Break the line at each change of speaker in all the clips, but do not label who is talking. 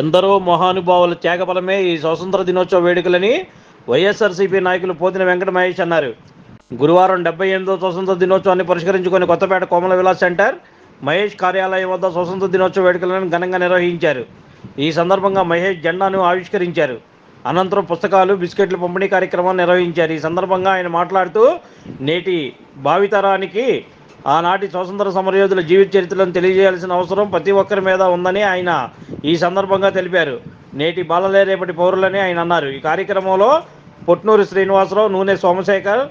ఎందరో మహానుభావుల త్యాగఫలమే ఈ స్వతంత్ర దినోత్సవ వేడుకలని వైఎస్ఆర్సీపీ నాయకులు పోతిన వెంకట మహేష్ అన్నారు. గురువారం డెబ్బై ఎనిమిదో స్వతంత్ర దినోత్సవాన్ని పురస్కరించుకొని కొత్తపేట కోమల విలాస్ సెంటర్ మహేష్ కార్యాలయం వద్ద స్వతంత్ర దినోత్సవ వేడుకలను ఘనంగా నిర్వహించారు. ఈ సందర్భంగా మహేష్ జెండాను ఆవిష్కరించారు. అనంతరం పుస్తకాలు బిస్కెట్ల పంపిణీ కార్యక్రమాన్ని నిర్వహించారు. ఈ సందర్భంగా ఆయన మాట్లాడుతూ నేటి భావితరానికి ఆనాటి స్వాతంత్ర సమరయోధుల జీవిత చరిత్రలను తెలియజేయాల్సిన అవసరం ప్రతి ఒక్కరి మీద ఉందని ఆయన ఈ సందర్భంగా తెలిపారు. నేటి బాలలే రేపటి పౌరులని ఆయన అన్నారు. ఈ కార్యక్రమంలో పొట్నూరు శ్రీనివాసరావు నూనె సోమశేఖర్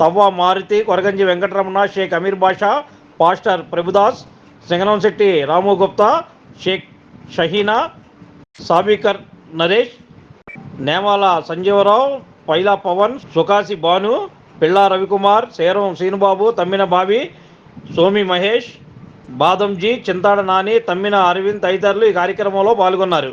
తవ్వ మారుతి కొరగంజి వెంకటరమణ షేక్ అమీర్ బాషా పాస్టర్ ప్రభుదాస్ సింగనంశెట్టి రాము గుప్తా షేక్ షహీనా సాబికర్ నరేష్ నేమాల సంజీవరావు పైలా పవన్ సుకాసి భాను పిళ్ళా రవికుమార్ శేరం శ్రీనుబాబు తమ్మిన బావి సోమి మహేష్ బాదంజీ చింతాడ నాని తమ్మిన అరవింద్ తదితరులు ఈ కార్యక్రమంలో పాల్గొన్నారు.